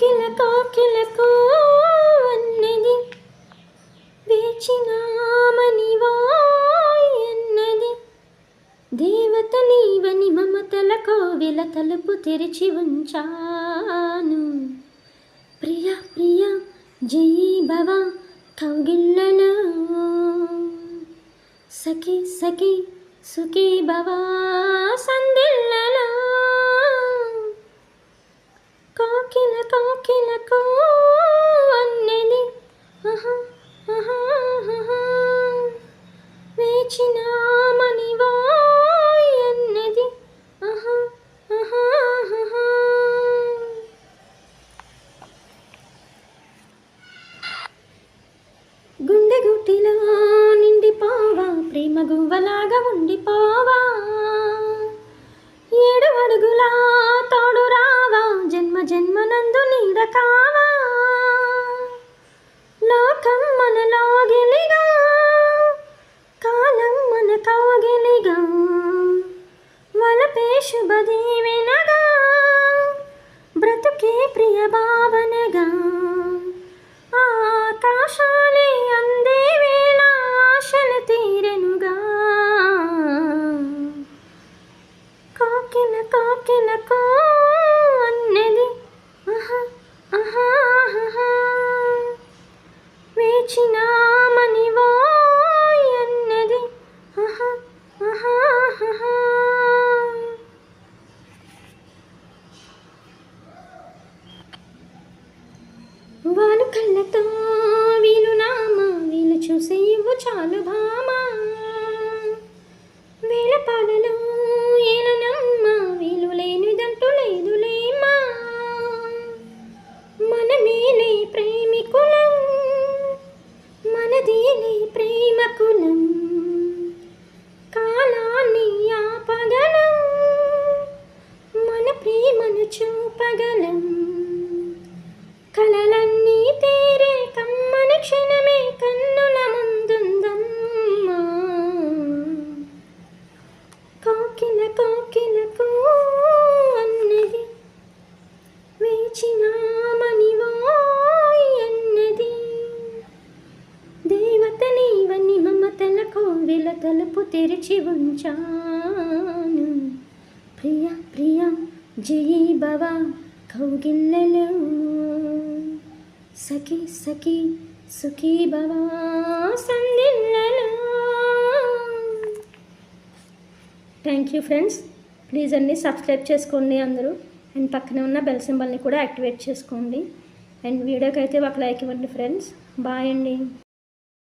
కాకిల కాకిలకు అన్నది. వేచినామని వాయన్నది దేవత నీవని మమతల కోవిల తలుపు తెరిచి ఉంచాను. ప్రియ ప్రియ జయీ భవ కౌగిళ్ళలో సఖి సఖి సుఖీ భవ సందిళ్ళలో వేచినామని వాయన్నది ఆహా, గుండె గుట్టిలో నిండిపోవా ప్రేమ గువ్వలాగా ఉండిపోవా. ఏడు అడుగులా తోడు రావా జన్మ జన్మనందు నీడకా బ్రతుకే భావనగా ఆకాశాలే అందే వేళ ఆశలు తీరెనుగా. కాకిన కాకిన కాకిలకు అన్నది వేచిన మనివో అన్నది ఆహా, ఆహా, ఆహా. కళ్ళతో వీలు నామా వీలు చూసి ఇవ్వు చాలు భామా. వేల పాలలో ఏలనమ్మ వీలు లేనిదంటూ లేదులేమా మనమేలే ప్రేమికులం మనదేలే ప్రేమకులం కాలాన్ని ఆపగలం మన ప్రేమను చూపగలం. కోకిలకు అన్నది వేచినామని వాయన్నది దేవత నీవని మమతల కోవిల తలుపు తెరిచి ఉంచాను. ప్రియ ప్రియ జయీ భవ కౌగిళ్ళలో సఖి సఖి సుఖీ భవ సందిళ్ళలో థ్యాంక్ యూ ఫ్రెండ్స్ ప్లీజ్ అన్ని సబ్స్క్రైబ్ చేసుకోండి అందరూ. అండ్ పక్కనే ఉన్న బెల్ సింబల్ని కూడా యాక్టివేట్ చేసుకోండి. అండ్ వీడియోకి అయితే ఒక లైక్ ఇవ్వండి ఫ్రెండ్స్ బాయ్ అండి.